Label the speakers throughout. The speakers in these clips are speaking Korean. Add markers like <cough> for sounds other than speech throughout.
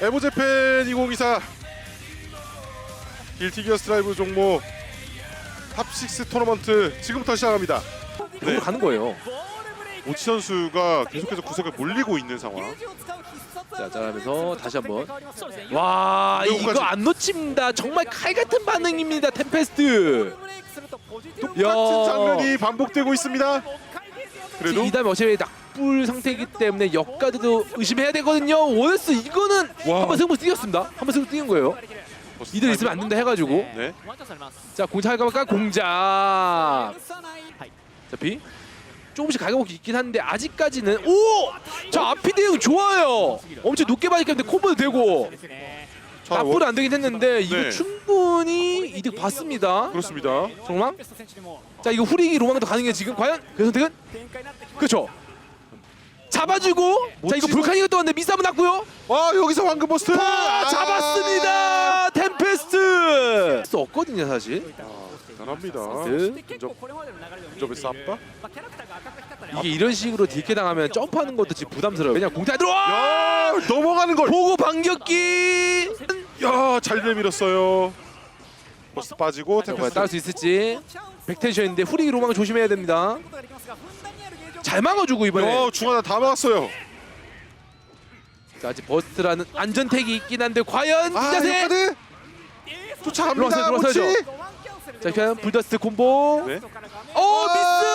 Speaker 1: 에보제팬 2024 길티기어 스트라이브 종목 탑6 토너먼트 지금부터 시작합니다.
Speaker 2: 네. 가는 거예요.
Speaker 1: 오치 선수가 계속해서 구석에 몰리고 있는 상황.
Speaker 2: 자, 잘하면서 다시 한번. 와,
Speaker 1: 이거까지.
Speaker 2: 이거 안 놓칩니다. 정말 칼 같은 반응입니다. 템페스트.
Speaker 1: 똑같은
Speaker 2: 야.
Speaker 1: 장면이 반복되고 있습니다. 그래도
Speaker 2: 이 다음에 어차피 낙 불 상태이기 때문에 역가드도 의심해야 되거든요. 원스 이거는
Speaker 1: 와.
Speaker 2: 한번 승부 뛰었습니다. 한번 승부 뛰는 거예요. 이들 있으면 안 된다 해가지고.
Speaker 1: 네.
Speaker 2: 자, 공작 할까 공작. 자, 비. 조금씩 가격이 있긴 한데 아직까지는 오! 자, 앞이 대응 좋아요. 엄청 높게 맞기 때문에 콤보도 되고.
Speaker 1: 자,
Speaker 2: 나쁘는 안 되긴 했는데 이거
Speaker 1: 네.
Speaker 2: 충분히 이득 봤습니다.
Speaker 1: 그렇습니다.
Speaker 2: 정말? 자 이거 후리기 로망도 가능해 지금 과연 그 선택은 그렇죠. 잡아주고 자 이거 불칸이가 또 왔는데 한번 났고요.
Speaker 1: 와 여기서 황금 버스트
Speaker 2: 아, 잡았습니다. 템페스트. 수 없거든요 사실. 그,
Speaker 1: 점에서 압박.
Speaker 2: 이게 이런 식으로 딜캐 당하면 점프하는 것도 지금 부담스러워요. 그냥 안 들어와.
Speaker 1: 야 넘어가는 걸.
Speaker 2: 보고 반격기.
Speaker 1: 야 잘 내밀었어요. 버스 빠지고
Speaker 2: 과연
Speaker 1: 템페스트.
Speaker 2: 따를 수 있을지. 백텐션인데 후리기 로망 조심해야 됩니다. 잘 막아주고 이번에.
Speaker 1: 야 중하나 다 막았어요.
Speaker 2: 자 아직 버스트라는 안전택이 있긴 한데 과연
Speaker 1: 이아
Speaker 2: 자세.
Speaker 1: 역카드 쫓아갑니다.
Speaker 2: 들어왔어요,
Speaker 1: 모치.
Speaker 2: 들어왔어요. 자 과연 불더스트 콤보.
Speaker 1: 네.
Speaker 2: 어 미스.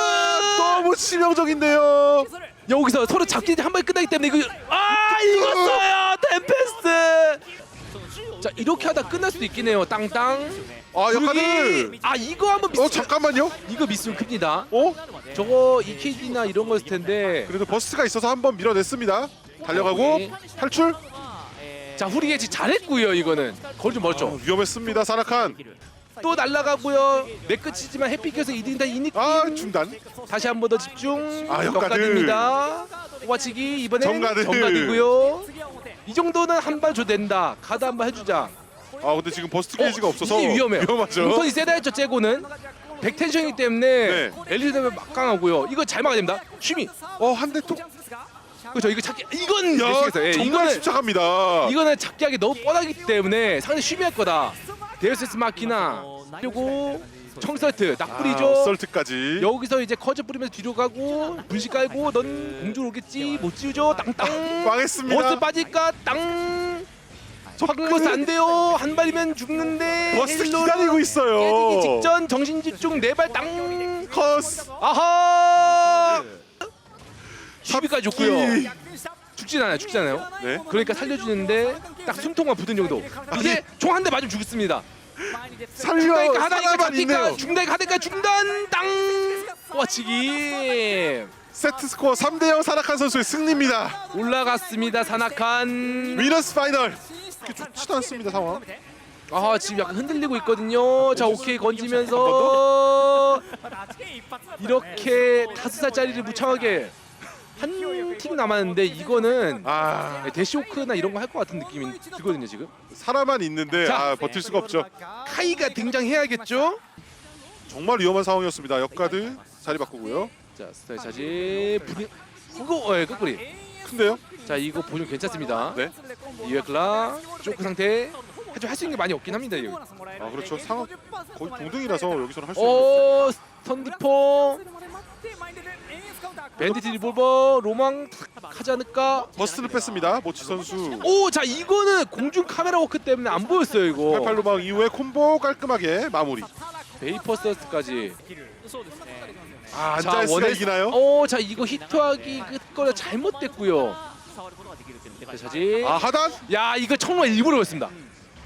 Speaker 1: 너무 치명적인데요.
Speaker 2: 여기서 서로 잡기 한 번에 끝나기 때문에 이거 아 이겼어요 템페스트. 자 이렇게 하다 끝날 수도 있긴 해요. 땅땅.
Speaker 1: 아.
Speaker 2: 여기 아 이거 한번 미스.
Speaker 1: 어 잠깐만요.
Speaker 2: 이거 미스면 큽니다.
Speaker 1: 어?
Speaker 2: 저거 EKD나 이런 거였을 텐데.
Speaker 1: 그래도 버스가 있어서 한번 밀어냈습니다. 달려가고
Speaker 2: 네.
Speaker 1: 탈출.
Speaker 2: 자 후리게지 잘했고요 이거는 거리 좀 멀죠.
Speaker 1: 아, 위험했습니다. 사나칸.
Speaker 2: 또 날아가고요. 내 끝이지만 햇빛에서 이등다 이 느낌.
Speaker 1: 아 중단.
Speaker 2: 다시 한 번 더 집중.
Speaker 1: 아, 역가드.
Speaker 2: 역가드입니다. 꼬아치기 이번엔
Speaker 1: 정가드.
Speaker 2: 정가드고요. 이 정도는 한 발 줘도 된다. 가드 한번 해주자.
Speaker 1: 아 근데 지금 버스트 게이지가 없어서
Speaker 2: 이게 위험해요.
Speaker 1: 위험하죠.
Speaker 2: 우선이 세다 했죠 째고는. 백텐션이기 때문에
Speaker 1: 네.
Speaker 2: 엘리트면 막강하고요. 이거 잘 막아야 됩니다. 취미.
Speaker 1: 어한 대 또.
Speaker 2: 그렇죠. 이거 찾기. 이건
Speaker 1: 야.
Speaker 2: 예,
Speaker 1: 정말
Speaker 2: 이거는
Speaker 1: 침착합니다.
Speaker 2: 이거는 찾기하기 너무 뻔하기 때문에 상대 취미할 거다. 데우스스 마키나 그리고 청설트 낙불이죠.
Speaker 1: 아, 썰트까지.
Speaker 2: 여기서 이제 커즈 뿌리면서 뒤로 가고 분식 깔고 넌 공주로 오겠지 못 지우죠 땅땅 <laughs>
Speaker 1: 망했습니다.
Speaker 2: 버스 빠질까 땅 황버스 안 돼요 한 발이면 죽는데
Speaker 1: 버스
Speaker 2: 헬로로
Speaker 1: 기다리고 있어요.
Speaker 2: 깨지기 직전 정신 집중 네발 땅
Speaker 1: 커스.
Speaker 2: 아하 시비까지 좋고요
Speaker 1: 이-
Speaker 2: 죽진 않아요 죽진 않아요
Speaker 1: 네.
Speaker 2: 그러니까 살려주는데 딱 숨통만 붙은 정도 이게 총 한 대 맞으면 죽습니다
Speaker 1: 살려.
Speaker 2: 죽다니까 하다니까
Speaker 1: 살아만
Speaker 2: 잡니까
Speaker 1: 있네요.
Speaker 2: 죽다니까 하다니까 중단 땅 꼬치기
Speaker 1: 세트 스코어 3대 0 사나칸 선수의 승리입니다.
Speaker 2: 올라갔습니다 사나칸
Speaker 1: 위너스 파이널. 그렇게 좋지도 않습니다 상황.
Speaker 2: 아 지금 약간 흔들리고 있거든요 자 오케이 건지면서 이렇게 다섯 살짜리를 무창하게 한팀 남았는데 이거는
Speaker 1: 아
Speaker 2: 대시오크나 이런 거 할 것 같은 느낌이 들거든요 지금
Speaker 1: 사람만 있는데
Speaker 2: 자.
Speaker 1: 아, 버틸 수가 없죠.
Speaker 2: 카이가 등장해야겠죠
Speaker 1: 정말 위험한 상황이었습니다. 역가드 자리 바꾸고요.
Speaker 2: 자 스타일 차지 분위 이거 예 끝구리
Speaker 1: 큰데요?
Speaker 2: 자 이거 보존 괜찮습니다
Speaker 1: 네.
Speaker 2: 이웨클라 쇼크 상태 하지만 할 수 있는 게 많이 없긴 합니다 여기
Speaker 1: 아 그렇죠. 상황 거의 동등이라서 여기서는 할 수 있는.
Speaker 2: 오 선디포 밴디트 리볼버 로망 탁 하지 않을까
Speaker 1: 버스를 뺐습니다. 모치 선수.
Speaker 2: 오 자 이거는 공중 카메라 워크 때문에 안 보였어요 이거
Speaker 1: 88로망 이후에 콤보 깔끔하게 마무리.
Speaker 2: 베이퍼스터스까지
Speaker 1: 아
Speaker 2: 자,
Speaker 1: 안자이스가
Speaker 2: 원했-
Speaker 1: 이기나요?
Speaker 2: 오 자 이거 히트하기 끝거려 잘못됐고요 자 자지
Speaker 1: 아 하단?
Speaker 2: 야 이거 청로망 일부러 했습니다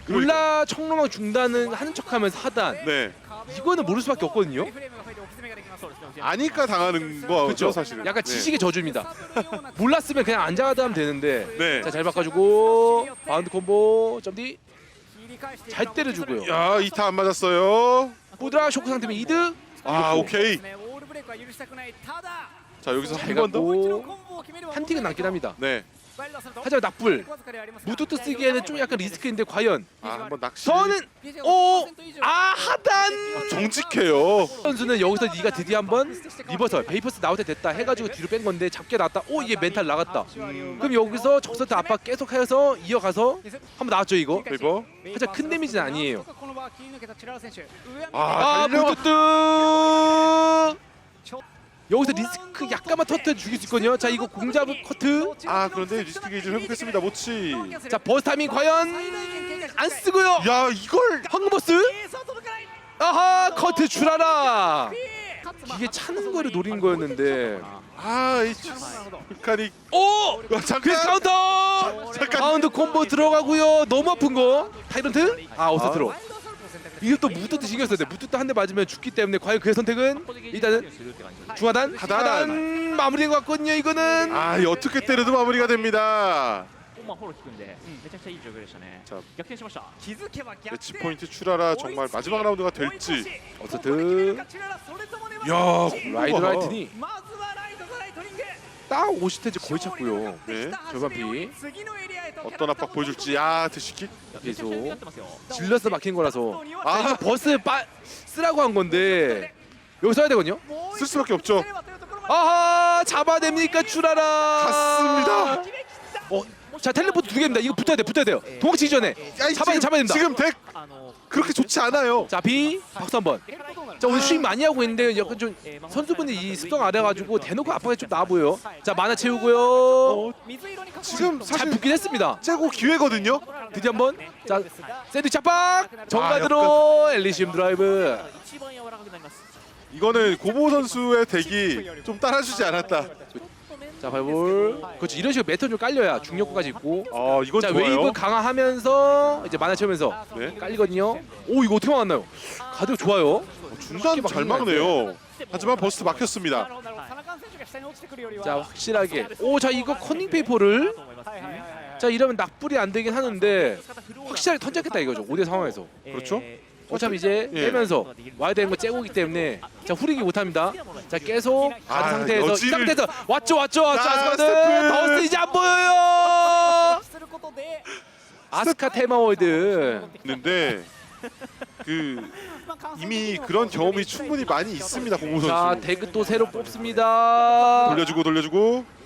Speaker 2: 몰라 청로망 중단은 하는 척하면서 하단
Speaker 1: 네.
Speaker 2: 이거는 모를 수밖에 없거든요
Speaker 1: 아니까 당하는 거죠
Speaker 2: 그렇죠
Speaker 1: 사실은.
Speaker 2: 약간
Speaker 1: 네.
Speaker 2: 지식의 저주입니다 몰랐으면 그냥 앉아가다 하면 되는데
Speaker 1: 네.
Speaker 2: 자 잘 바꿔주고 바운드 콤보 점디 잘 때려주고요
Speaker 1: 야 이타 안 맞았어요.
Speaker 2: 보드라 쇼크 상태면 이득
Speaker 1: 아 오케이. 자 여기서 잘한번 더.
Speaker 2: 한 틱은 남긴 합니다
Speaker 1: 네.
Speaker 2: 하지만 낙불 무뚜뚜 쓰기에는 좀 약간 리스크인데 과연
Speaker 1: 아 한번 낚시.
Speaker 2: 저는 오! 아 하단!
Speaker 1: 정직해요.
Speaker 2: 선수는 여기서 네가 드디어 한번 리버설 베이퍼스 나올 때 됐다 해가지고 뒤로 뺀 건데 잡게 나왔다 오얘 멘탈 나갔다 그럼 여기서 적설트 압박 계속 하여서 이어가서 한번 나왔죠 이거
Speaker 1: 페이버.
Speaker 2: 하지만 큰 데미지는 아니에요
Speaker 1: 아,
Speaker 2: 아
Speaker 1: 달려.
Speaker 2: 무뚜뚜 여기서 리스크 약간만 터트려 죽일 수 있거든요 자 이거 공잡 커트
Speaker 1: 아 그런데 리스크 게이지를 회복했습니다. 모치.
Speaker 2: 자 버스 타이밍 과연 안 쓰고요
Speaker 1: 야 이걸
Speaker 2: 황금버스 아하 커트 줄아라 이게 차는 거를 노린 거였는데
Speaker 1: 아이 메카닉.
Speaker 2: 오!
Speaker 1: 아,
Speaker 2: 그
Speaker 1: 잠깐.
Speaker 2: 카운터!
Speaker 1: 잠깐.
Speaker 2: 라운드 콤보 들어가고요. 너무 아픈 거. 타이런트? 아, 어서 들어. 이게 또 무뚜트 신경 써야 돼. 무뚜트 한 대 맞으면 죽기 때문에 과연 그의 선택은 일단은 중하단,
Speaker 1: 하단.
Speaker 2: 하단 마무리된 것 같거든요. 이거는
Speaker 1: 아 이 어떻게 때려도 마무리가 됩니다.
Speaker 3: まあフォロー効くんで、めちゃくちゃいい状況でしたね。
Speaker 1: じゃあ
Speaker 3: 逆転しました。
Speaker 1: 매치 포인트 출하라 정말 마지막 라운드가 될지.
Speaker 2: 어쨌든
Speaker 1: 야
Speaker 2: 라이드
Speaker 1: 콤보가.
Speaker 2: 라이트니 딱 50대지 거의 찼고요.
Speaker 1: 네,
Speaker 2: 절반 피.
Speaker 1: 어떤 압박 보여줄지 아 드시키
Speaker 3: 예,
Speaker 2: 계속 질러서 막힌 거라서 아 버스 빠 쓰라고 한 건데 여기 써야 되거든요.
Speaker 1: 쓸 수밖에 없죠.
Speaker 2: 아하 잡아냅니까 주라라.
Speaker 1: 갔습니다. 아.
Speaker 2: 어 자 텔레포트 두 개입니다. 이거 붙어야 돼, 붙어야 돼요. 예. 도망치기 전에
Speaker 1: 예,
Speaker 2: 잡아야 잡아야 됩니다.
Speaker 1: 지금 덱 그렇게 좋지 않아요.
Speaker 2: 자 B 박수 한번. 자 오늘 스윙 많이 하고 있는데 약간 좀 선수분이 이 습성 아래가지고 대놓고 압박이 좀 나보여 자 만화 채우고요.
Speaker 1: 지금 사실
Speaker 2: 붙긴 했습니다.
Speaker 1: 최고 기회거든요.
Speaker 2: 드디어 한번 자 샌드위치 압박 정면으로 엘리시움 드라이브.
Speaker 1: 이거는 고보 선수의 덱이 좀 따라주지 않았다.
Speaker 2: 자 발볼. 그렇죠. 이런 식으로 메턴 좀 깔려야 중력구까지 있고.
Speaker 1: 아 이건
Speaker 2: 자
Speaker 1: 좋아요.
Speaker 2: 웨이브 강화하면서 이제 만화 채우면서
Speaker 1: 네.
Speaker 2: 깔리거든요. 오 이거 어떻게 막았나요? 가드 좋아요.
Speaker 1: 어, 중단 잘 막네요. 하지만 버스트 막혔습니다.
Speaker 2: 자 확실하게. 오 자 이거 컨닝 페이퍼를. 자 이러면 낙불이 안 되긴 하는데 확실하게 던졌겠다 이거죠. 5대 상황에서.
Speaker 1: 그렇죠?
Speaker 2: 어차피 이제
Speaker 1: 예.
Speaker 2: 빼면서 와야 되는 거 째고기 때문에 자 후리기 못합니다 자 계속 가드
Speaker 1: 아,
Speaker 2: 상태에서 이
Speaker 1: 여지를-
Speaker 2: 상태에서 왔죠 왔죠 왔죠
Speaker 1: 자,
Speaker 2: 아스카드
Speaker 1: 스태프.
Speaker 2: 더스트 이제 안 보여요 아스카 테마월드
Speaker 1: 있는데 그 이미 그런 경험이 충분히 많이 있습니다
Speaker 2: 자
Speaker 1: 선수.
Speaker 2: 대그 또 새로 뽑습니다
Speaker 1: 돌려주고 돌려주고.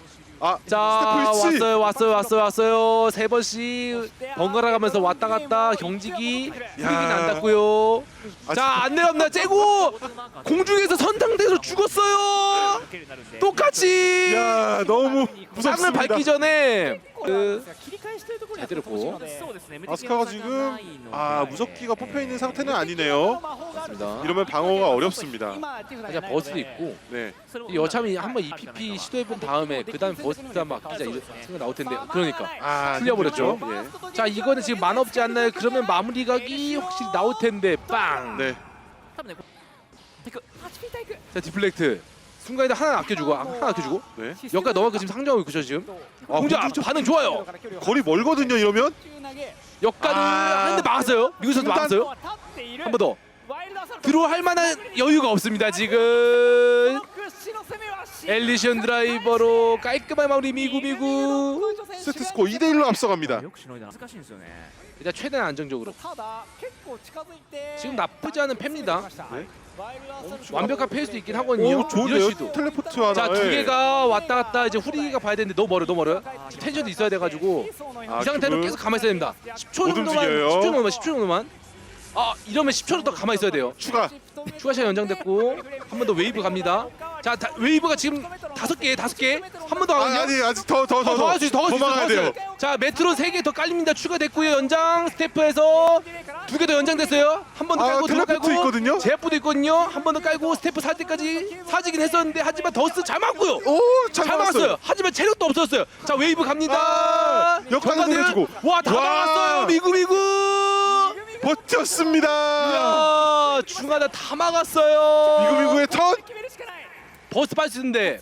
Speaker 1: 아
Speaker 2: 자. 왔어요 왔어요 왔어요 왔어요. 세 번씩 번갈아 가면서 왔다 갔다 경직이 후리기는 안 닿고요.
Speaker 1: 아,
Speaker 2: 자 안 내려옵니다. 째고 공중에서 선상대에서 똑같이
Speaker 1: 야 너무 무섭습니다.
Speaker 2: 밝기 전에 그 들었고.
Speaker 1: 아스카가 지금 아 무섭기가 뽑혀 있는 상태는 아니네요.
Speaker 2: 맞습니다.
Speaker 1: 이러면 방어가 어렵습니다.
Speaker 2: 사실 버스도 있고
Speaker 1: 네.
Speaker 2: 여참이 한번 EPP 시도해 본 다음에 그다음 버스다 맡기자 이런 생각 나올 텐데 그러니까
Speaker 1: 아 네,
Speaker 2: 풀려버렸죠.
Speaker 1: 예.
Speaker 2: 자 이거는 지금 만 없지 않나요? 그러면 마무리각이 확실히 나올 텐데 빵.
Speaker 1: 네.
Speaker 2: 자 디플렉트 순간에 하나 아껴주고 아, 하나 아껴주고.
Speaker 1: 네.
Speaker 2: 여기까 너가 그 지금 상정하고 있죠 지금?
Speaker 1: 아,
Speaker 2: 공자 반응 좋아요.
Speaker 1: 거리 멀거든요 이러면?
Speaker 2: 역가를 한대 아 막았어요. 미국 선수 막았어요. 한 번 더. 들어할 만한 여유가 없습니다 지금. 엘리션 드라이버로 깔끔한 마무리 미구 미구.
Speaker 1: 세트 스코 2대 1로 앞서갑니다.
Speaker 2: 일단 최대한 안정적으로. 네. 지금 나쁘지 않은 패입니다.
Speaker 1: 네?
Speaker 2: 완벽한 수도 있긴 하거든요
Speaker 1: 오 좋은데요.
Speaker 2: 이럴 수도.
Speaker 1: 텔레포트 하나.
Speaker 2: 자 두
Speaker 1: 예.
Speaker 2: 개가 왔다 갔다 이제 후리기가 봐야 되는데 너무 멀어 너무 지금 텐션도 있어야 돼가지고
Speaker 1: 아,
Speaker 2: 이 상태로. 계속 가만히 있어야 됩니다 10초
Speaker 1: 못
Speaker 2: 정도만
Speaker 1: 움직여요.
Speaker 2: 10초 정도만 10초 정도만 아 이러면 10초 더 가만히 있어야 돼요
Speaker 1: 추가.
Speaker 2: 추가 시간 연장됐고 한 번 더 웨이브 갑니다 자 다, 웨이브가 지금 다섯 개 다섯 개 한 번 더
Speaker 1: 아,
Speaker 2: 가거든요
Speaker 1: 아니 아직 더 더
Speaker 2: 더
Speaker 1: 더더
Speaker 2: 할수 있어 더할수 있어
Speaker 1: 막아야
Speaker 2: 더
Speaker 1: 돼요.
Speaker 2: 할수 있어요. 자 메트로 세 개 더 깔립니다 추가됐고요 연장 스태프에서 두 개 더 연장됐어요 한 번 더
Speaker 1: 아,
Speaker 2: 깔고
Speaker 1: 텔레포트
Speaker 2: 깔고
Speaker 1: 있거든요?
Speaker 2: 제압부도 있거든요 한 번 더 깔고 스태프 살 때까지 사지긴 했었는데 하지만 더스 잘 맞고요
Speaker 1: 오잘
Speaker 2: 잘 막았어요. 하지만 체력도 없었어요. 자 웨이브 갑니다.
Speaker 1: 아, 역할도. 보여주고.
Speaker 2: 와다
Speaker 1: 와.
Speaker 2: 막았어요. 미구 미구.
Speaker 1: 버텼습니다.
Speaker 2: 야 중하다 다 막았어요.
Speaker 1: 미구 미구의 턴.
Speaker 2: 버스 빠지는데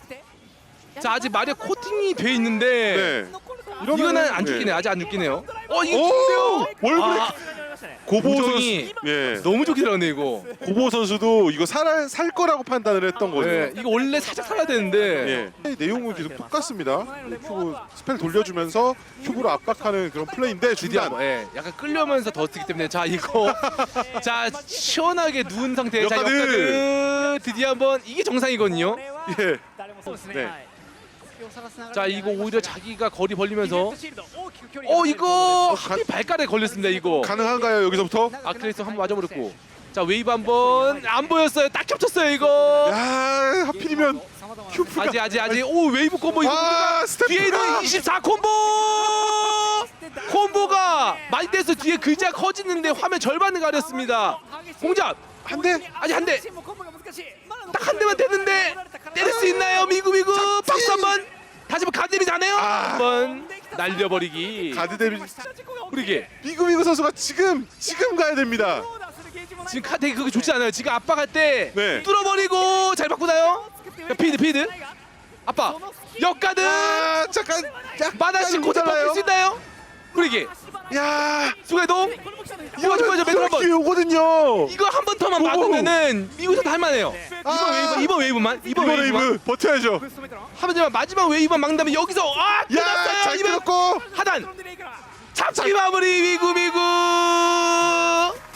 Speaker 2: 자 아직 마리아 코팅이 돼 있는데
Speaker 1: 네.
Speaker 2: 이거는 안 죽기네. 아직 안 죽기네요.
Speaker 1: 어오
Speaker 2: 죽네요.
Speaker 1: 월브레이크. 고보 선수
Speaker 2: 예.
Speaker 1: 예.
Speaker 2: 너무 좋게 들어갔네 이거.
Speaker 1: 고보 선수도 이거 살, 살 거라고 판단을 했던 아,
Speaker 2: 거예요. 이거 원래 살짝 살아야 되는데
Speaker 1: 예. 내용은 계속 똑같습니다. 네. 그 큐브 스펠 돌려주면서 큐브로 압박하는 그런 플레이인데 중단.
Speaker 2: 한번, 예, 약간 끌려면서 더스트기 때문에 자 이거 <laughs> 자 시원하게 누운 상태 자
Speaker 1: 역가드
Speaker 2: 드디어 한번 이게 정상이거든요.
Speaker 1: 예.
Speaker 3: 네. 네.
Speaker 2: 자 이거 오히려 자기가 거리 벌리면서. 어 이거 하필 발가락에 어, 걸렸습니다 이거.
Speaker 1: 가능한가요 여기서부터?
Speaker 2: 아크레이스 한번 맞아버렸고. 자 웨이브 한번 안 보였어요. 딱 겹쳤어요 이거.
Speaker 1: 야 하필이면 큐프가
Speaker 2: 아직 아직 아직. 오 웨이브 콤보 이거
Speaker 1: 아
Speaker 2: 뒤에 있는 24 콤보! 콤보가 많이 돼서 뒤에 글자 커지는데 화면 절반을 가렸습니다. 공작!
Speaker 1: 한대?
Speaker 2: 아직 한대딱 한 대만 되는데 때릴 수 있나요? 미구 미구! 박수! 다시 한번 가드리 자네요
Speaker 1: 아.
Speaker 2: 한번 날려버리기
Speaker 1: 가드 데뷔
Speaker 2: 우리게
Speaker 1: 미구 미구 선수가 지금 지금 가야 됩니다.
Speaker 2: 지금 카텍이 그게 좋지 않아요 지금 압박할 때
Speaker 1: 네.
Speaker 2: 뚫어버리고 잘 바꾸나요 야, 피드 피드 아빠 역가드
Speaker 1: 아 잠깐
Speaker 2: 마나씨 고장
Speaker 1: 모자라요.
Speaker 2: 바뀔 수 있나요 우리게.
Speaker 1: 야
Speaker 2: 수해동. 이거 좀 보여줘 맨날 한번.
Speaker 1: 기회 오거든요.
Speaker 2: 이거 한 번 더만
Speaker 1: 오.
Speaker 2: 막으면은 미국에서 할만해요. 이번
Speaker 1: 아.
Speaker 2: 웨이브 이번 웨이브만 이번
Speaker 1: 이번
Speaker 2: 웨이브
Speaker 1: 버텨야죠.
Speaker 2: 하면 마지막 웨이브만 막다면 여기서 아 끝났어요 이번
Speaker 1: 끌었고.
Speaker 2: 하단. 잡기 마무리 미구 미구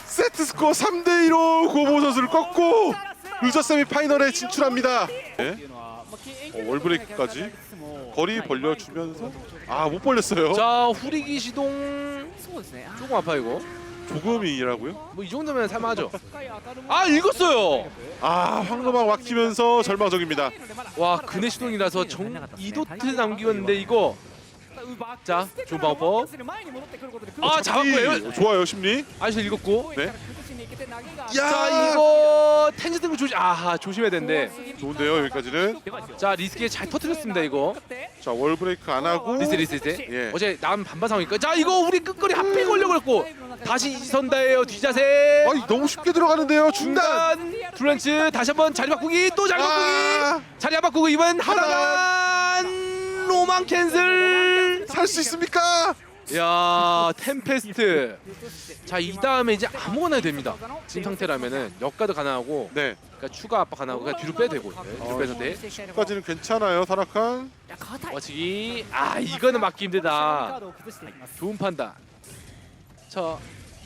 Speaker 1: 세트 스코어 3대 2로 고보 선수를 꺾고 루저쌤이 파이널에 진출합니다. 네. 어, 월브레이크까지 거리 벌려주면서 아 못 벌렸어요.
Speaker 2: 자 후리기 시동 조금 아파 이거.
Speaker 1: 조금이라고요?
Speaker 2: 뭐 이 정도면 살만하죠. 아 읽었어요.
Speaker 1: 아 황금왕 왁치면서 절망적입니다.
Speaker 2: 와 그네 시동이라서 정 2도트 남기었는데 이거 자 조바버 아 잡았고요.
Speaker 1: 어, 좋아요 심리.
Speaker 2: 아저 읽었고.
Speaker 1: 네.
Speaker 2: 야자 이거 텐즈 등거 조심 아하 조심해야 되는데
Speaker 1: 좋은데요 여기까지는.
Speaker 2: 자 리스크에 잘 터뜨렸습니다 이거
Speaker 1: 자 월브레이크 안 하고.
Speaker 2: 리스 리스 리스
Speaker 1: 예.
Speaker 2: 어제 남 반반 상황이니까 자 이거 우리 끝거리 핫팩 걸려버렸고 다시 이선다예요 뒤자세
Speaker 1: 아 너무 쉽게 들어가는데요 중단.
Speaker 2: 블런츠 다시 한번 자리 바꾸기 또 자리 바꾸기
Speaker 1: 아,
Speaker 2: 자리 안 바꾸고 이번 하나간 로망 캔슬
Speaker 1: 살 수 있습니까?
Speaker 2: 야 템페스트 자 이 다음에 이제 아무거나 해도 됩니다 지금 상태라면은 역가도 가능하고
Speaker 1: 네.
Speaker 2: 그러니까 추가 압박 가능하고 그냥 뒤로 빼도 되고 네, 뒤로 빼도 돼
Speaker 1: 까지는 괜찮아요 타락한.
Speaker 2: 와치기 아 이거는 막기 힘들다 좋은 판단 자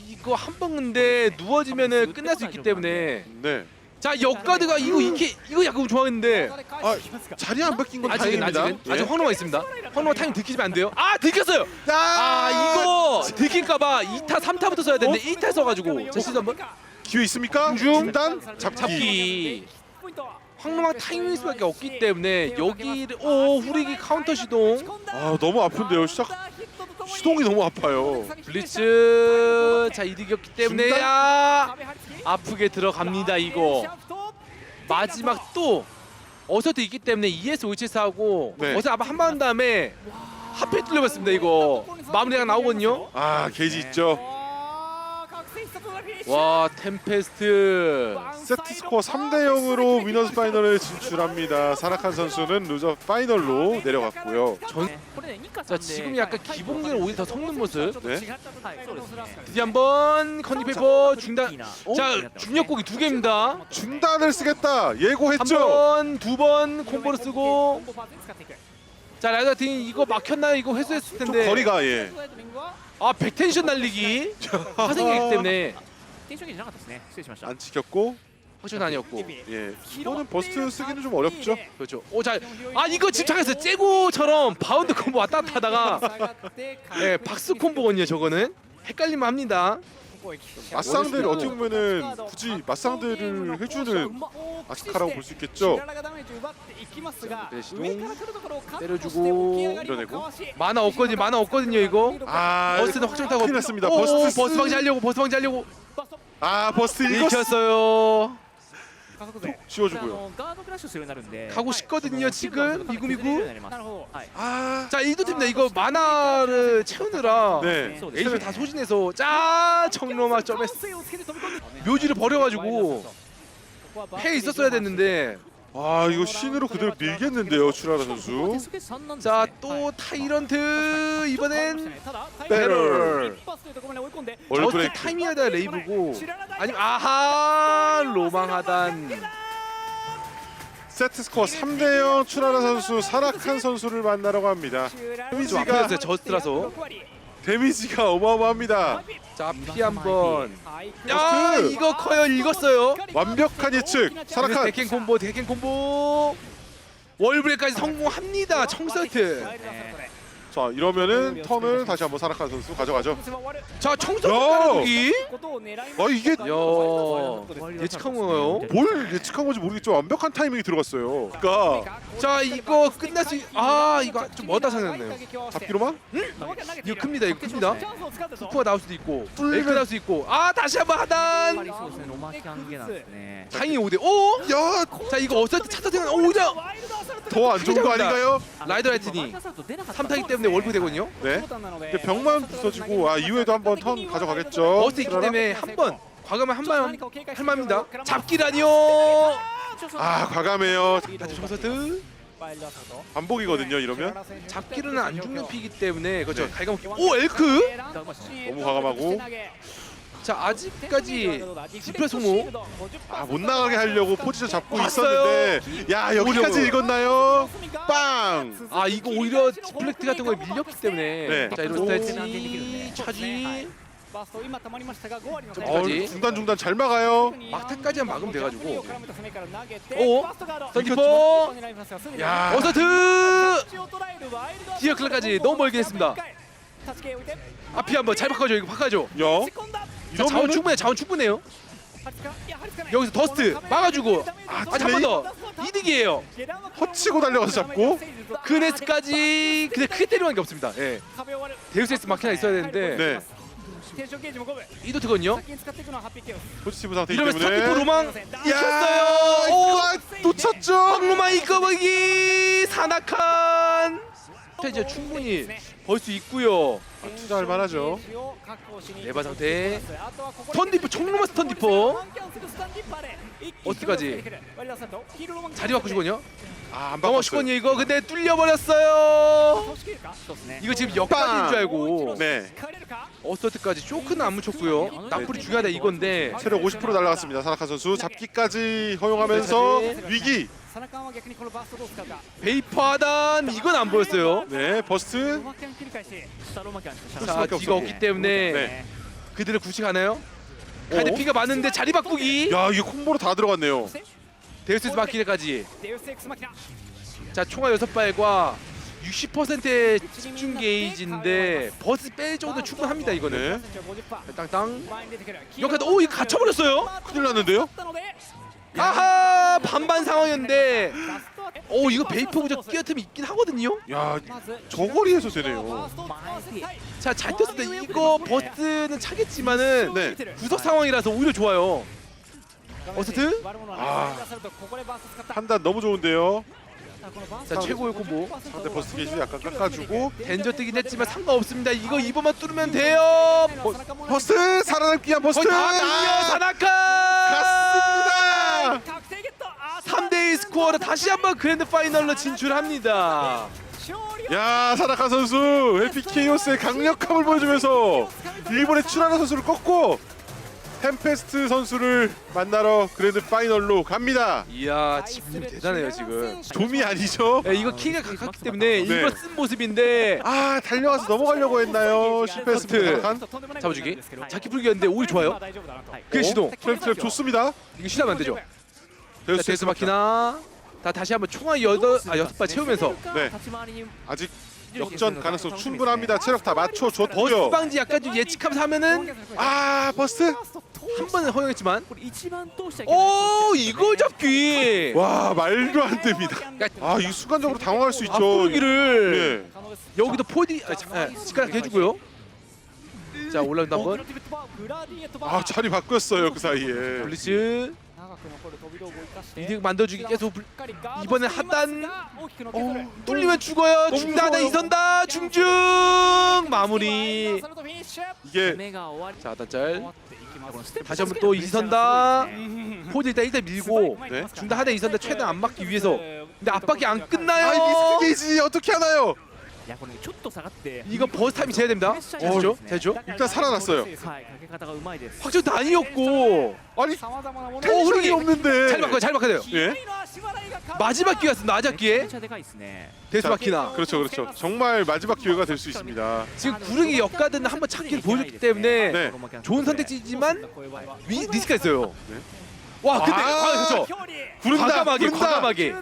Speaker 2: 이거 한 번 근데 누워지면은 끝날 수 있기 때문에
Speaker 1: 네.
Speaker 2: 자 역가드가 이거 이렇게 이거 약간 좋아했는데.
Speaker 1: 아 자리 안 바뀐 건
Speaker 2: 아직은
Speaker 1: 다행입니다.
Speaker 2: 아직은 아직 황로가 있습니다. 황로가 타임 들키면 안 돼요? 아 들켰어요!
Speaker 1: 아,
Speaker 2: 아 이거 들킬까봐 2타 3타부터 써야 되는데 1타 써가지고. 자 시즌 한번.
Speaker 1: 기회 있습니까?
Speaker 2: 중.
Speaker 1: 중단? 잡기.
Speaker 2: 잡기. 황로가 타이밍 수밖에 없기 때문에 여기를 오 후리기 카운터 시동.
Speaker 1: 아 너무 아픈데요 시작 시동이 너무 아파요.
Speaker 2: 블리츠 자 이득이었기 때문에
Speaker 1: 중단.
Speaker 2: 야 아프게 들어갑니다 이거 마지막 또 어서도 있기 때문에 ES 오이체스하고
Speaker 1: 네.
Speaker 2: 어서 아마 한번 한 다음에 하필 뚫려봤습니다 이거 마무리가 나오거든요
Speaker 1: 아 게이지 있죠.
Speaker 2: 와 템페스트.
Speaker 1: 세트 스코어 3대 0으로 위너스 파이널에 진출합니다. 사라칸 선수는 루저 파이널로 내려갔고요.
Speaker 2: 전... 자 지금 약간 기본기를 오히려 더 섞는 모습.
Speaker 1: 네.
Speaker 2: 드디어 한번 컨디페이퍼 중단. 자 중력고기 두 개입니다.
Speaker 1: 중단을 쓰겠다. 예고했죠.
Speaker 2: 한번 두 번 콤보를 쓰고. 자 라이더 팀 이거 막혔나요? 이거 회수했을
Speaker 1: 좀
Speaker 2: 텐데.
Speaker 1: 거리가 예.
Speaker 2: 아 백텐션 날리기. <laughs> 화생이기 때문에
Speaker 3: テンションゲージなかったですね失礼しました
Speaker 1: 안 찍혔고
Speaker 2: 확실은 아니었고
Speaker 1: 예. 이거는 버스트 쓰기는 좀 어렵죠.
Speaker 2: 그렇죠 오자아 이거 집착했어 째고처럼 바운드 콤보 왔다 갔다 하다가 예 박스 콤보거든요 저거는 헷갈리면 합니다
Speaker 1: 맞상들 어떻게 보면은 굳이 맞상들을 해주는 아스카라고 볼 수 있겠죠.
Speaker 2: 대시동 때려주고
Speaker 1: 밀어내고
Speaker 2: 만화 없거든요. 만화 없거든요 이거.
Speaker 1: 아
Speaker 2: 버스는 확정 타고
Speaker 1: 큰일 났습니다.
Speaker 2: 어, 어,
Speaker 1: 버스
Speaker 2: 버스 방지 하려고 버스 방지 하려고
Speaker 1: 아 버스
Speaker 2: 잃었어요.
Speaker 1: 씌워주고요.
Speaker 3: ガードクラッシュするようになるんで
Speaker 2: 가고 싶거든요 지금 미구 미구
Speaker 3: なるほどはい
Speaker 1: 아
Speaker 2: 자 이도팀입니다 이거 만화를 채우느라
Speaker 1: 네.
Speaker 3: そうです
Speaker 2: 에이를 다 소진해서 짜 청로마 점에서
Speaker 3: 性をつけて飛び込んで
Speaker 2: 묘지를 버려가지고 패 있었어야 됐는데
Speaker 1: 아 이거 신으로 그대로 밀겠는데요 추라라 선수.
Speaker 2: 자 또 타이런트 이번엔
Speaker 1: 배럴. 월 브레이크.
Speaker 2: 타이밍하다 레이브고 아니면 아하 로망하단
Speaker 1: 세트 스코어 3대 0 추라라 선수 사락한 선수를 만나러 갑니다.
Speaker 2: 좀 앞에였어요 저스트라서
Speaker 1: 데미지가 어마어마합니다.
Speaker 2: 자 피 한번 야! 이거 커요 읽었어요
Speaker 1: 완벽한 예측.
Speaker 2: 그래서
Speaker 1: 사락한
Speaker 2: 데켄 콤보 데켄 콤보 월브레까지 성공합니다 청설트
Speaker 1: 자 이러면은 턴을 다시 한번 사락한 선수 가져가죠.
Speaker 2: 자
Speaker 1: 야!
Speaker 2: 청설트 가기
Speaker 1: 아 이게
Speaker 2: 야 예측한 거예요
Speaker 1: 뭘 예측한 건지 모르겠지만 완벽한 타이밍이 들어갔어요. 그러니까
Speaker 2: 자 이거 끝날 수아 이거 좀 멀다 생각나요
Speaker 1: 잡기로만
Speaker 2: 이거 큽니다 이거 큽니다 푸가 나올 수도 있고
Speaker 1: 뚫리면-
Speaker 2: 에이크 나올 수도 있고 아 다시 한번 하단
Speaker 3: ロマキャンゲなんですね
Speaker 2: 다행히 5대 오!
Speaker 1: 야
Speaker 2: 자 이거 어설트 찾아 생각 오 오히려
Speaker 1: 더 안 좋은 거 아닌가요?
Speaker 2: 라이더 라이트니 3타기 때문에 월브 되거든요
Speaker 1: 네. 근데 벽만 부서지고 아 이후에도 한번 턴 가져가겠죠.
Speaker 2: 버스 있기 때문에 한 번 과감한 한번 할만합니다 잡기라니요
Speaker 1: 아 과감해요.
Speaker 2: 다시 청설트
Speaker 1: 반복이거든요 이러면.
Speaker 2: 잡기로는 안 죽는 피기 때문에 그렇죠 갈가먹기 오 엘크
Speaker 1: 너무 과감하고.
Speaker 2: 자 아직까지 디플레스
Speaker 1: 모아 못 나가게 하려고 포지션 잡고
Speaker 2: 봤어요.
Speaker 1: 있었는데 야 여기까지. 읽었나요? 빵.
Speaker 2: 아 이거 오히려 디플렉트 같은 거에 밀렸기 때문에
Speaker 1: 네.
Speaker 2: 자 이런 스타일이 차지
Speaker 1: 어. 중단 중단 잘 막아요.
Speaker 2: 막타까지만 막으면 돼가지고
Speaker 3: 오
Speaker 2: 던지퍼
Speaker 1: 야.
Speaker 2: 어서트 디어 클라까지 너무 멀긴 했습니다 앞이 한번 잘 바꿔줘 이거 바꿔줘
Speaker 1: 야.
Speaker 2: 자 자원
Speaker 1: 이러면은
Speaker 2: 충분해 자원 충분해요 여기서 더스트 막아주고
Speaker 1: 아,
Speaker 2: 아한 번더 이득이에요
Speaker 1: 허치고 달려가서 잡고.
Speaker 2: 그네스까지 근데 크게 때리는 게 없습니다 예 데우스엑스 마키나 있어야 되는데
Speaker 1: 네.
Speaker 2: 이도트거든요
Speaker 1: 포지티브 상태이기
Speaker 2: 이러면
Speaker 1: 때문에.
Speaker 2: 로망
Speaker 1: 야.
Speaker 2: 이겼어요
Speaker 1: 이거 놓쳤죠.
Speaker 2: 황로마 이꺼보기 산악한 이제 충분히 벌수 있고요.
Speaker 1: 투자할 만하죠.
Speaker 2: 레바 상태. 스턴디프 총로마 스턴디퍼 어디까지? 자리 바꾸시거든요?
Speaker 1: 아 안
Speaker 2: 넘어시거든요. 이거 근데 뚫려 버렸어요. 이거 지금 역까지인 줄 알고.
Speaker 1: 네.
Speaker 2: 어서트까지 쇼크는 안 묻혔고요. 나풀이 중요하다 이건데.
Speaker 1: 체력 50% 날라갔습니다. 사나카 선수. 잡기까지 허용하면서
Speaker 2: 네.
Speaker 1: 위기.
Speaker 2: 베이퍼 하단 이건 안 보였어요
Speaker 1: 네 버스트.
Speaker 2: 자
Speaker 1: 수밖에
Speaker 2: 뒤가
Speaker 1: 없어.
Speaker 2: 없기 때문에
Speaker 1: 네.
Speaker 2: 그들을 구식하나요? 카드피가 많은데 자리 바꾸기
Speaker 1: 야 이게 콤보로 다 들어갔네요.
Speaker 2: 데우스에스 마키네까지 자 총알 6발과 60%의 집중 게이지인데 버스 뺄 정도 충분합니다 이거는
Speaker 1: 네.
Speaker 2: 땅땅 여기다 오 이거 갇혀버렸어요
Speaker 1: 큰일 났는데요?
Speaker 2: 아하 반반 상황이었는데 오 이거 베이퍼 구적 끼어틈이 있긴 하거든요
Speaker 1: 야 저 거리에서 되네요.
Speaker 2: 자 잘 뛰었을 때 이거 버스는 차겠지만은
Speaker 1: 네.
Speaker 2: 구석 상황이라서 오히려 좋아요 어스트?
Speaker 1: 아. 판단 너무 좋은데요.
Speaker 2: 자 최고의 콤보
Speaker 1: 상대 버스 게이지 약간 깎아주고
Speaker 2: 덴저 뜨긴 했지만 상관없습니다 이거 이번만 뚫으면 돼요
Speaker 1: 버스 살아남기 위한 버스
Speaker 2: 거의 다 밀려 사나카
Speaker 1: 갔습니다.
Speaker 2: 3대2 스코어로 다시 한번 그랜드 파이널로 진출합니다
Speaker 1: 야 사나카 선수 에픽 케이오스의 강력함을 보여주면서 일본의 추라나 선수를 꺾고 템페스트 선수를 만나러 그랜드 파이널로 갑니다.
Speaker 2: 이야 집중 대단해요 지금
Speaker 1: 좀이 아니죠?
Speaker 2: 야, 이거 키가 가깝기 때문에
Speaker 1: 네.
Speaker 2: 일본 쓴 모습인데
Speaker 1: 아 달려가서 넘어가려고 했나요? 실패했습니다.
Speaker 2: 잡아주기 잡기 풀기였는데 오히려 좋아요 그 시도
Speaker 1: 트랩 트랩 좋습니다.
Speaker 2: 이거 쉬다면 안 되죠 자
Speaker 1: 데우스
Speaker 2: 데스 마키나 다 다시 한번 총알 여덟 아 여섯 발 채우면서
Speaker 1: 네. 아직 역전 가능성 충분합니다. 체력 다
Speaker 2: 버스
Speaker 1: 맞춰줬고요.
Speaker 2: 방지 약간 좀 예측하면서 하면은
Speaker 1: 아 버스?
Speaker 2: 한 번은 허용했지만 오 이걸 잡기
Speaker 1: 와 말도 안 됩니다. 아 이 순간적으로 당황할 수 있죠.
Speaker 2: 앞풀기를
Speaker 1: 네.
Speaker 2: 여기도 포디 아, 자, 아, 직가락 해주고요 자 올라온다 한번
Speaker 1: 아 자리 바뀌었어요 그 사이에.
Speaker 2: 블리츠 이득 만들어주기 계속 불... 이번엔 하단. 어, 뚫리면 죽어요.
Speaker 1: 너무
Speaker 2: 중다 하단
Speaker 1: 무서워요.
Speaker 2: 이선다. 중중. 마무리.
Speaker 1: 이게
Speaker 2: 자 하단짤 다시 한번 또 이선다. 포디 일단 일단 밀고
Speaker 1: 네.
Speaker 2: 중다 하단 이선다. 최대한 안 맞기 위해서. 근데 압박이 안 끝나요.
Speaker 1: 아이 미스트 게이지 어떻게 하나요?
Speaker 3: やこれちょっと下がって
Speaker 2: 이거 버스 타임이 재야 됩니다. 되죠? 되죠?
Speaker 1: 일단 살아났어요.
Speaker 3: はいかけ方がうまいです
Speaker 2: 확정 다니었고
Speaker 1: 아니
Speaker 3: 様々なもの
Speaker 1: 텐션이
Speaker 2: 흐르기.
Speaker 1: 없는데.
Speaker 2: 잘 바꿔요, 잘 바꿔요.
Speaker 1: 예?
Speaker 2: 마지막 기회였습니다. 마지막
Speaker 3: め
Speaker 2: 기회.
Speaker 3: ちゃでかいですね
Speaker 2: 데스 마키나.
Speaker 1: 그렇죠, 그렇죠. 정말 마지막 기회가 될 수 있습니다.
Speaker 2: 지금 구릉이 역가든 한번 찾기를 보여줬기 때문에
Speaker 1: 네.
Speaker 2: 좋은 선택지지만 위, 리스크가 있어요.
Speaker 1: 네.
Speaker 2: 와 근데
Speaker 1: 아,
Speaker 2: 아, 그렇죠.
Speaker 1: 구른다,
Speaker 2: 과감하게
Speaker 1: 구른다.
Speaker 2: 과감하게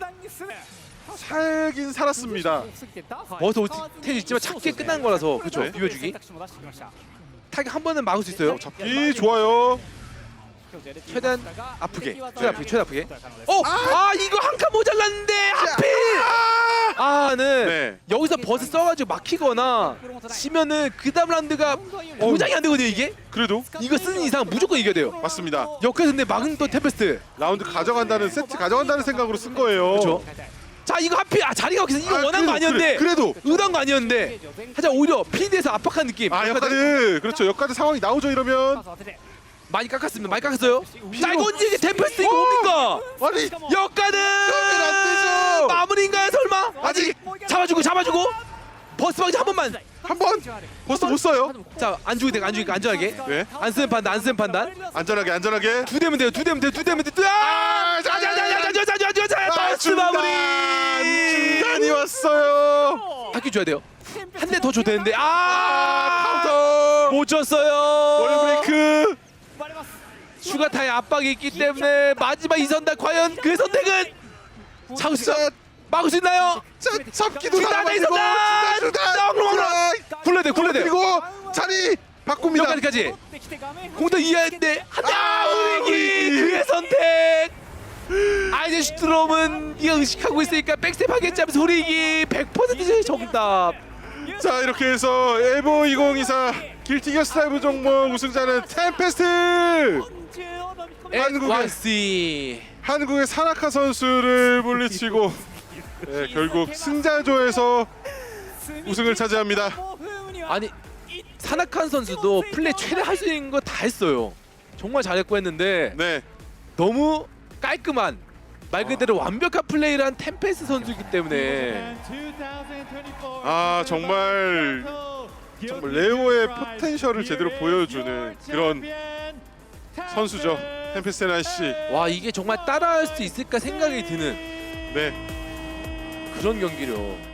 Speaker 1: 살긴 살았습니다.
Speaker 2: 버스 올텐 있지만 작게 끝난 거라서 그렇죠.
Speaker 1: 네.
Speaker 2: 비벼주기. 타격 한 번은 막을 수 있어요.
Speaker 1: 이 좋아요.
Speaker 2: 최대한 아프게. 최대 아프게. 최대 아프게. 어, 아 이거 한 칸 모자랐는데 하필. 아는
Speaker 1: 네.
Speaker 2: 여기서 버스 써가지고 막히거나 치면은 그 다음 라운드가 보장이 안 되거든요 이게.
Speaker 1: 그래도
Speaker 2: 이거 쓰는 이상 무조건 이겨야 돼요.
Speaker 1: 맞습니다.
Speaker 2: 역에서 근데 막은 또 템페스트.
Speaker 1: 라운드 가져간다는 세트 가져간다는 생각으로 쓴 거예요.
Speaker 2: 그렇죠. 자 이거 하필 아 자리가 없어서 이거
Speaker 1: 아,
Speaker 2: 원한 거
Speaker 1: 그래도,
Speaker 2: 아니었는데
Speaker 1: 그래, 그래 도
Speaker 2: 의도한 거 아니었는데 하자 오히려 필드에서 압박한 느낌.
Speaker 1: 아 역가드 그렇죠 역가드 상황이 나오죠 이러면
Speaker 2: 많이 깎았습니다. 많이 깎았어요. 자 이거 언제 이게 템페스트 이거 뭡니까?
Speaker 1: 아니
Speaker 2: 역가드. 마무리인가요 설마?
Speaker 1: 아직
Speaker 2: 잡아주고 잡아주고 버스 방지 한 번만.
Speaker 1: 한 번 버스 못 써요.
Speaker 2: 자 안 죽이 돼, 안 죽이 안전하게. 네안 쓰는 판단, 안 쓰는 판단.
Speaker 1: 안전하게 안전하게.
Speaker 2: 두 대면 돼요, 두 대면 돼요, 두 대면 돼요. 아,
Speaker 1: 아, 자, 자, 자, 자,
Speaker 2: 자 자 자 자자자자자
Speaker 1: 아,
Speaker 2: 버스
Speaker 1: 중단!
Speaker 2: 마무리.
Speaker 1: 중단이 왔어요.
Speaker 2: 바퀴 줘야 돼요. 한 대 더 줘도 되는데 아아
Speaker 1: 카운터.
Speaker 2: 못 줬어요.
Speaker 1: 월브레이크.
Speaker 2: 슈가타의 압박이 있기 때문에 마지막 이선다 과연 그 선택은
Speaker 1: 자,
Speaker 2: 막을 수 있나요?
Speaker 1: 자 잡기도
Speaker 2: 중단. 굴러라! 굴러야 돼, 굴러야 돼.
Speaker 1: 그리고 자리 바꿉니다.
Speaker 2: 여기까지 이해했는데 하다
Speaker 1: 아, 우리기.
Speaker 2: 그의 선택. 아이젠 슈트롬은 이거 의식하고 있으니까 백스텝 하겠지 하면서 우리기 100% 정답.
Speaker 1: 자 이렇게 해서 에보 2024 길티기어 스타이브 종목 우승자는 템페스트 한국의-
Speaker 2: NYC.
Speaker 1: 한국의 사나카 선수를 물리치고 네, 결국 승자조에서 우승을 차지합니다.
Speaker 2: 아니 사나칸 선수도 플레이 최대 할 수 있는 거 다 했어요. 정말 잘했고 했는데
Speaker 1: 네,
Speaker 2: 너무 깔끔한 말 그대로 완벽한 플레이를 한 템페스 선수이기 때문에
Speaker 1: 아 정말 정말 레오의 포텐셜을 제대로 보여주는 그런 선수죠. 템페스트 나시.
Speaker 2: 와 이게 정말 따라할 수 있을까 생각이 드는
Speaker 1: 네,
Speaker 2: 그런 경기력.